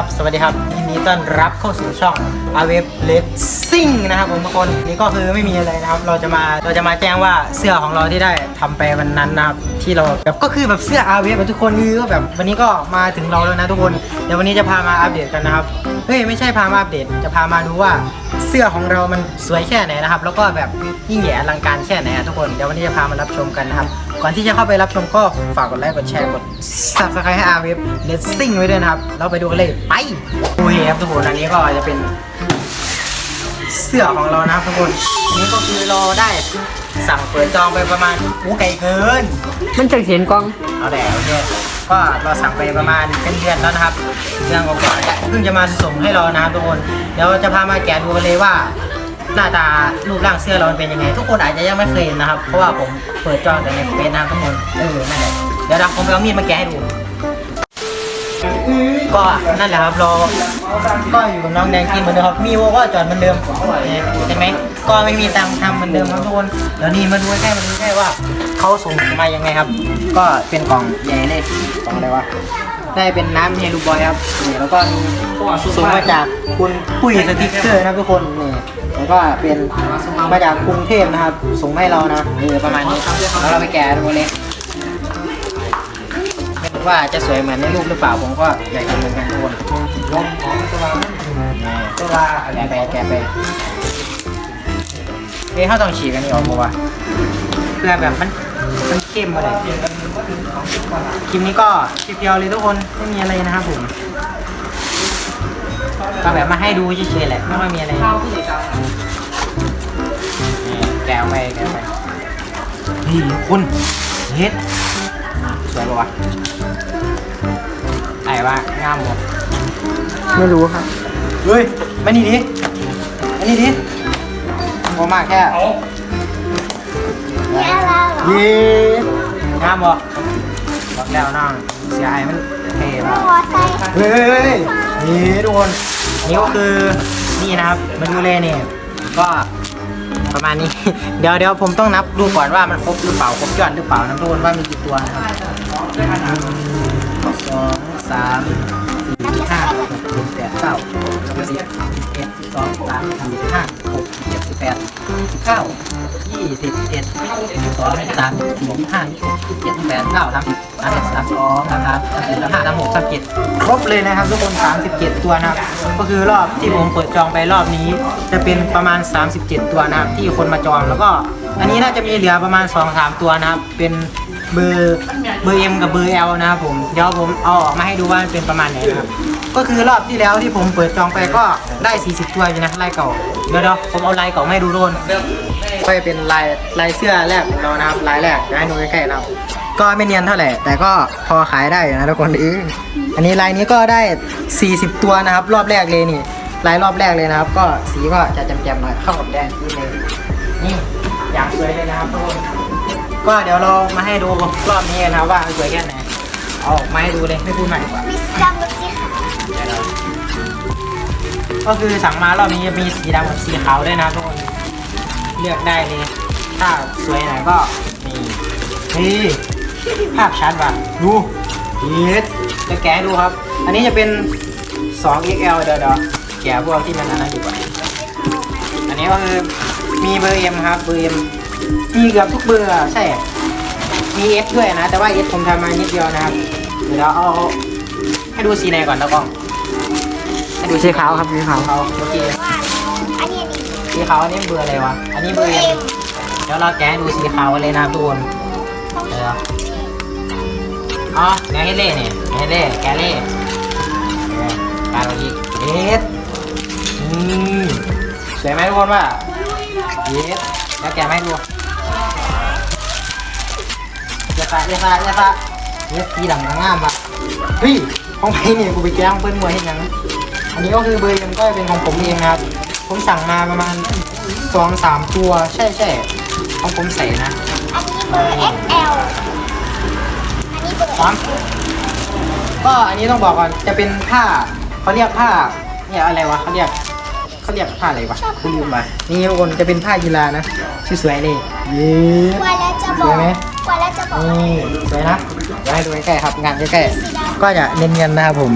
ครับ สวัสดีครับยินดีต้อนรับเข้าสู่ช่อง a w e b l e s s i n g นะครับผมทุกคนนี่ก็คือไม่มีอะไรนะครับ เราจะมาเราจะมาแจ้งว่าเสื้อของเราที่ได้ทำไปวันนั้นนะครับที่เราแบบก็คือแบบเสื้อ a w e b ทุกคนคือแบบวันนี้ก็มาถึงเราแล้วนะทุกคนเดี๋ยววันนี้จะพามาอัปเดตกันนะครับเฮ้ยไม่ใช่พามาอัปเดต จะพามาดูว่าเสื้อของเรามันสวยแค่ไหนนะครับ แล้วก็แบบยิ่งใหญ่อลังการแค่ไหนทุกคนเดี๋ยววันนี้จะพามารับชมกันนะครับ ก่อนที่จะเข้าไปรับชมก็ฝากกดไลค์กดแชร์กด subscribe ให้ r w e b l e s s i n g ไว้ด้วยนะครับ เราไปดูกันเลยไปโอเคครับทุกคนอันนี้ก็จะเป็น เสื้อของเรานะครับทุกคนอันนี้ก็คือเราได้สั่งเปิดจองไปประมาณอู้ไก่เกิน มันจะเห็นกล้อง เอาแต่โอเคก็เราสั่งไปประมาณเป็นเดือนแล้วนะครับเดือนกว่าๆเพิ่งจะมาส่งให้เรานะครับทุกคนเดี๋ยวจะพามาแกะดูกันเลยว่า หน้าตารูปร่างเสื้อเรามันเป็นยังไง ทุกคนอาจจะยังไม่เคยเห็นนะครับ เพราะว่าผมเปิดจองแต่ในเฟซนะครับทุกคนเออนั่นแหละเดี๋ยวเราผมไปเอามีดมาแกะให้ดู ก็นั่นแหละครับเราก็อยู่กับน้องแดงกินเหมือนเดิมครับ มีโวก็จอดเหมือนเดิมเห็นไหมก็ไม่มีตังค์ทำเหมือนเดิมครับทุกคนเดี๋ยวนี้มาดูใกล้ๆมาดูใกล้ว่าเขาส่งมายังไงครับ ก็เป็นกล่องใหญ่เลยกล่องอะไรวะ ได้เป็นน้ำเฮลูบอยครับนี่แล้วก็มีส่งมาจากคุณปุ้ยสติ๊กเกอร์นะครับทุกคนนี่แล้วก็เป็นมาจากกรุงเทพนะครับ ส่งมาให้เรานะนี่ประมาณนี้แล้วเราไปแกะดูเลยไม่รู้ว่าจะสวยเหมือนในรูปหรือเปล่าผมก็อยากเห็นเหมือนกันทุกคนลมของตัวตัวแกะไปแกะไปเฮ้ยเขาต้องฉีกกันนี่ออกมาว่าเพื่อแบบมันมันเข้มมาเลย คลิปนี้ก็คลิปเดียวเลยทุกคนไม่มีอะไรนะครับผมก็แบบมาให้ดูเฉยๆแหละไม่ค่อยมีอะไรนี่แกะไปแกะไปนี่คุณเฮ็ดสวยปะวะไอ้ว่างามหมดไม่รู้ครับเฮ้ยมานี่ดิมานี่ดิโมมากแค่นี่อะไรเหรอเย้งามบ่บอก แล้วน้องเสียไอ้มันเท่มากหัวใจเฮ้ยนี่ทุกคนนี่ก็คือนี่นะครับมาดูเลยเนี่ยก็ประมาณนี้ เดี๋ยวเดี๋ยวผมต้องนับดูก่อนว่ามันครบหรือเปล่าครบยอดหรือเปล่านะทุกคนว่ามีกี่ตัวนะครับหนึ่งสองสามสี่ห้าหกเจ็ดแปดเก้าสิบสิบเอ็ดสิบสองสามสี่ห้า หกเจ็ดสิบแปดสิบเก้ายี่สิบเอ็ดสิบสองสามสี่ยี่ห้ายี่หกยี่เจ็ดยี่แปดเก้าสามสิบสามสิบสามสองนะครับสามสิบสามห้าสามหกสามเจ็ดครบเลยนะครับทุกคน37ตัวนะครับ ก็คือรอบที่ผมเปิดจองไปรอบนี้ จะเป็นประมาณ37ตัวนะครับที่คนมาจองแล้วก็ อันนี้น่าจะมีเหลือประมาณ2-3ตัวนะครับ เป็นเบอร์เบอร์ M กับเบอร์เอ็นะครับผมเดี๋ยวผมเอาออกมาให้ดูว่ามันเป็นประมาณไหนนะครับ ก็คือรอบที่แล้วที่ผมเปิดจองไปก็ได้ 40 ตัวอยู่นะลายเก่า เดี๋ยวเดี๋ยวผมเอาลายเก่ามาให้ดูทุกคนก็จะเป็นลายลายเสื้อแรกของเรานะครับลายแรกให้ดูใกล้ๆนะครับก็ไม่เนียนเท่าไหร่แต่ก็พอขายได้อยู่นะทุกคนเอออันนี้ลายนี้ก็ได้ 40 ตัวนะครับ รอบแรกเลยนี่ลายรอบแรกเลยนะครับ ก็สีก็จะแจ่มๆหน่อยเข้ากับแดงนี่เลยนี่อย่างสวยเลยนะครับทุกคนก็เดี๋ยวเรามาให้ดูรอบนี้นะครับว่าสวยแค่ไหนเอาออกมาให้ดูเลยไม่พูดใหม่ดีกว่า ก็คือสั่งมารอบนี้จะมีสีดำกับสีขาวด้วยนะทุกคนเลือกได้เลย ถ้าสวยไหนก็นี่นี่ภาพชัดว่ะดูเย็ดจะแกะดูครับ อันนี้จะเป็น 2XL เดี๋ยวเดี๋ยวแกะพวกที่มันอันนั้นดีกว่าอันนี้ก็คือมีเบอร์ M ครับเบอร์ M มีเกือบทุกเบอร์ใช่มี S ด้วยนะ แต่ว่า S ผมทำมานิดเดียวนะครับ เดี๋ยวเราเอา ให้ดูสีไหนก่อนนะกล้องให้ดูสีขาวครับสีขาวเขาโอเคว่าอันนี้อันนี้สีขาวอันนี้เบอร์อะไรวะอันนี้เบอร์เอ็มเดี๋ยวเราแกะให้ดูสีขาวกันเลยนะทุกคนต้องเดี๋ยวอ๋อแกะให้เล่เนี่ยแกะให้เล่แกะเล่โอเคการเราอีกเอ็ดอืมสวยไหมทุกคนว่าเอ็ดแล้วแกะไม่ดูอย่าตาอย่าตาอย่าตาเอ็ดสีดำงามปะ เฮ้ยของใครเนี่ยกูไปแกะของเพื่อนมวยให้ยังอันนี้ก็คือเบอร์เอ็มก็เป็นของผมเองนะครับ ผมสั่งมาประมาณสองสามตัวใช่ใช่ของผมใส่นะ อันนี้เบอร์ XL อันนี้เบอร์สามก็อันนี้ต้องบอกก่อนจะเป็นผ้าเขาเรียกผ้าเนี่ยอะไรวะเขาเรียกเขาเรียกผ้าอะไรวะกูลืมไปนี่ทุกคนจะเป็นผ้ากีฬานะชื่อสวยนี่เย้กว่าแล้วจะบสอวยกไหมกว่าแล้วจะบอกนี่สวยนะ เดี๋ยวให้ดูใกล้ๆครับงานใกล้ๆก็จะเนียนๆนะครับผม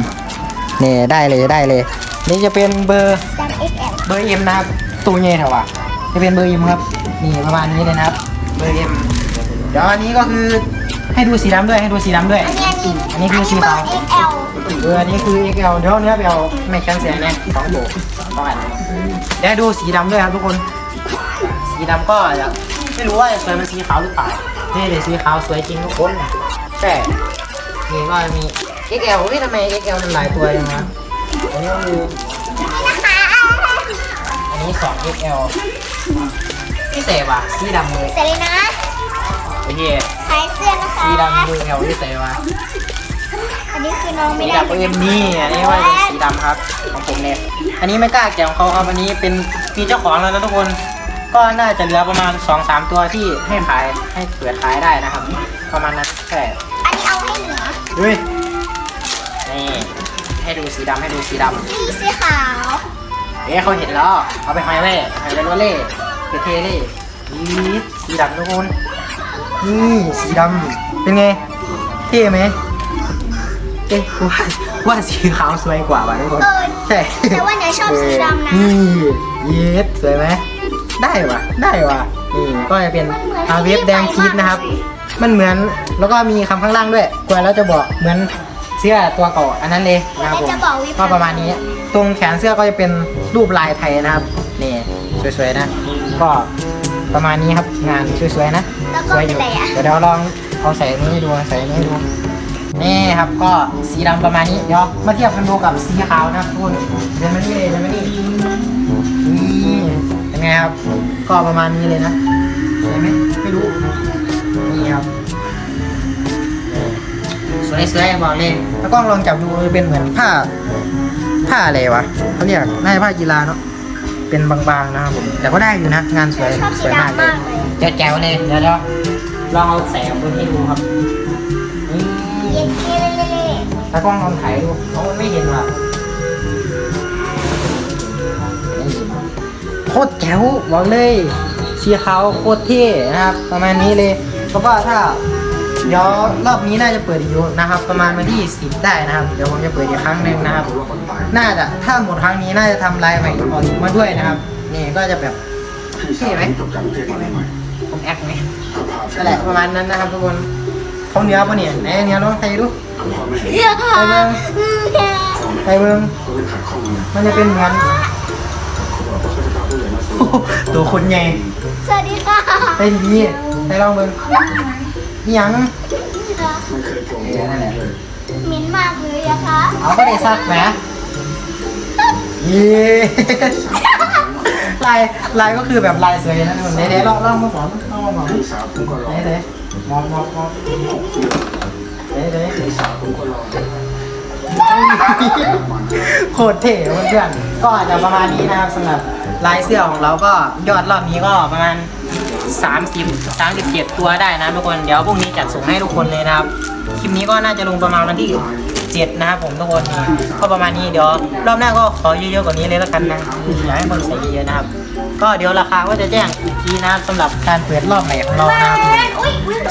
นี่ได้เลยได้เลย นี่จะเป็นเบอร์ดัง XL เบอร์เอ็มนะครับตัวเงี้ยเถอะวะจะเป็นเบอร์เอ็มครับนี่ประมาณนี้เลยนะครับ เบอร์เอ็มเดี๋ยวอันนี้ก็คือให้ดูสีดำด้วยให้ดูสีดำด้วย อันนี้อันนี้อันนี้คือสีเบอขาวร์ XL เอออันนี้คือ XL เดี๋ยวเนื้อไปเอาไม่แคนเสียเนี่ยสองตัวสองอันเดี๋ยวให้ดูสีดำด้วยครับทุกคน สีดำก็จะไม่รู้ว่าจะสวยมันสีขาวหรือเปล่านี่เลยสีขาวสวยจริงทุกคน แต่นี่ก็มี XL เฮ้ยทำไม XL มันหลายตัวยังนะอันนี้ก็คืออันนี้ 2XL พี่เสว่ะสีดำเลยเสร็จเลยนะโอเคขายเสื้อนะคะ สีดำมือ L พี่เสว่ะอันนี้คือน้องสีไม่ได้ดำเอ็มนี่อันนี้ว่าเป็นสีดำครับของผมเนี่ยอันนี้ไม่กล้าแกะของเขาครับอันนี้เป็นมีเจ้าของแล้วนะทุกคน ก็น่าจะเหลือประมาณ2-3ตัวที่ให้ขายให้เปิดขายได้นะครับ ประมาณนั้นแค่อันนี้ เอาให้เหนือเฮ้ยนี่ให้ดูสีดำให้ดูสีดำนี่สีขาวเอ๊ะเขาเห็นแล้ว เอาไปห้อยไว้ห้อยไว้รถเล่ไปเทเล่นี่สีดำทุกคน นี่สีดำ เป็นไง เท่ไหมเอ๊ะว่าว่าสีขาวสวยกว่าว่ะทุกคน เออใช่แต่ว่าเนี่ยชอบสีดำนะ นี่เยสสวยไหม ได้ว่ะ ได้ว่ะ นี่ก็จะเป็นอาเวฟแดงคีดนะครับ มันเหมือนแล้วก็มีคำข้างล่างด้วยกว่าแล้วจะบอกเหมือนเสื้อตัวเก่าอันนั้นเลยนะครับผมแล้วจะบอกวิธีก็ประมาณนี้ ตรงแขนเสื้อก็จะเป็นรูปลายไทยนะครับนี่สวยๆนะ ก็ประมาณนี้ครับงานสวยๆนะแล้วสก็วยอเป็นยู่ไรอะเดี๋ยวเราลองเอาใส่นี้ให้ดูใส่นี้ให้ดูนี่ครับก็สีดำประมาณนี้เดี๋ยวมาเทียบกันดูกับสีขาวนะครับทุกคนเดินมานี่เลยเดินมานี่นี่เป็นไงครับ ก็ประมาณนี้เลยนะสวยไหมไม่รู้ นี่ครับสวยสวยๆบอกเลยแล้วกล้องลองจับดูเป็นเหมือนผ้า ผ้าอะไรวะเขาเรียกน่าจะผ้ากีฬาเนาะเป็นบางๆนะครับผมแต่ก็ได้อยู่นะ งานสวยชอบสสีวยมากดำเลมายกเลยแจ๋วๆเลยเดี๋ยวเราลองเอาแสงบนให้ดูครับนี่เย็นเท่เลยตากล้องลองถ่ายดูเพราะมันไม่เห็นว่ะโคตรแจ๋วบอกเลยสีขาวโคตรเท่นะครับ ประมาณนี้เลย แล้วก็ถ้าเดี๋ยวรอบนี้น่าจะเปิดอีกอยู่นะครับ ประมาณวันที่10ได้นะครับ เดี๋ยวผมจะเปิดอีกครั้งหนึ่งนะครับ น่าจะถ้าหมดครั้งนี้น่าจะทำลายใหม่ออกมาด้วยนะครับ นี่ก็จะแบบเท่ไหมเท่ไหมผมแอคไหมนั่นแหละประมาณนั้นนะครับทุกคนเขาเนื้อปะเนี่ยไหนเนื้อลองใส่ดูไปเบิ่งไปเบิ้งมันจะเป็นเหมือนโอ้โหตัวคนใหญ่สวัสดีค่ะไปดี ไปลองเบิ้งนี่ยังเออนั่นแหละมิ้นมากเลยอะคะเอาก็ได้ซักแหมเย้ลายลายก็คือแบบลายสวยนะทุกคนเดี๋ยวๆลองลองมาก่อนลองมาก่อนเดี๋ยวเดี๋ยวมองมองมองเดี๋ยวเดี๋ยวโคตรเท่เพื่อนๆก็อาจจะประมาณนี้นะครับสำหรับลายเสื้อของเราก็ยอดรอบนี้ก็ประมาณ 30 37 ตัวได้นะทุกคน เดี๋ยวพรุ่งนี้จัดส่งให้ทุกคนเลยนะครับ คลิปนี้ก็น่าจะลงประมาณวันที่ 7 นะครับผมทุกคน ก็ประมาณนี้เดี๋ยวรอบหน้าก็ขอเยอะๆกว่านี้เลยแล้วกันนะอยากให้คนใส่เยอะๆนะครับ ก็เดี๋ยวราคาก็จะแจ้งอีกทีนะสำหรับการเปิดรอบใหม่ของเรานะครับ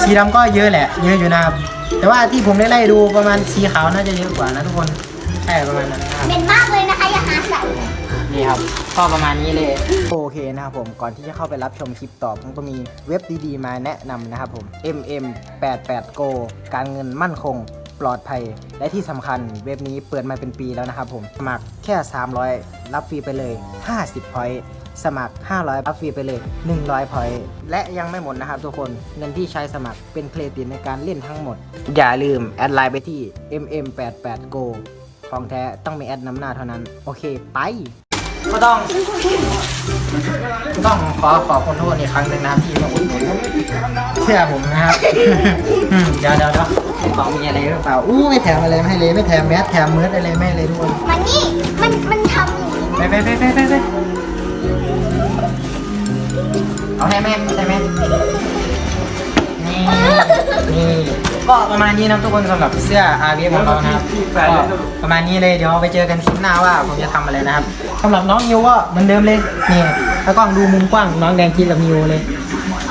สีดำก็เยอะแหละ เยอะอยู่นะครับแต่ว่าที่ผมได้ไล่ดูประมาณสีขาวน่าจะเยอะกว่านะทุกคนใช่ประมาณนั้นนะครับเหม็นมากเลยนะคะอย่าหาใส่ นี่ครับก็ประมาณนี้เลยโอเคนะครับผมก่อนที่จะเข้าไปรับชมคลิปต่อผมก็มีเว็บดีๆ มาแนะนำนะครับผม MM 88 Go การเงินมั่นคงปลอดภัย และที่สำคัญเว็บนี้เปิดมาเป็นปีแล้วนะครับผมสมัครแค่ 300 รับฟรีไปเลย 50พอยต์สมัคร 500 รับฟรีไปเลย 100พอยต์และยังไม่หมดนะครับทุกคน เงินที่ใช้สมัครเป็นเครดิตในการเล่นทั้งหมด อย่าลืมแอดไลน์ไปที่ MM88 Go ของแท้ต้องมีแอดนำหน้าเท่านั้น โอเค ไป ก็ต้องก็ต้องขอขอบคุณทุกคนอีกครั้งหนึ่งนะครับที่มาอุดหนุนเชื่อผมนะครับอืมเดี๋ยวเดี๋ยวเดี๋ยวของมีอะไรหรือเปล่าอู้ไม่แถมอะไรไม่ให้เลยไม่แถมแมสแถมเมิร์ดอะไรไม่ให้เลยทุกคนมันนี่ มัน มันทำอย่างนี้ไปไปไปไปไปไปเอาให้แม่ใช่ไหมนี่นี่ก็ประมาณนี้นะทุกคนสำหรับเสื้ออาร์บีของเรานะครับก็ประมาณนี้เลยเดี๋ยวไปเจอกันคลิปหน้าว่าผมจะทำอะไรนะครับ สำหรับน้องนิวก็เหมือนเดิมเลยนี่ถ้ากล้องดูมุมกว้างน้องแดงกินกับนิวเลย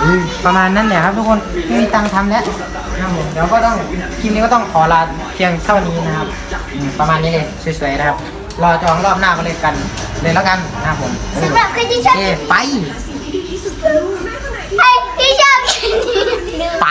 อุ้ยประมาณนั้นแหละครับทุกคนไม่มีตังค์ทำแล้วนะครับผมเดี๋ยวก็ต้องคลิปนี้ก็ต้องขอลาเพียงเท่านี้นะครับอืมประมาณนี้เลยสวยๆนะครับรอจองรอบหน้าก็เลยกัน เลยแล้วกันนะครับผมสำหรับใครที่ชโออบเคไป ใครที่ชอบคลิปนี้ ไป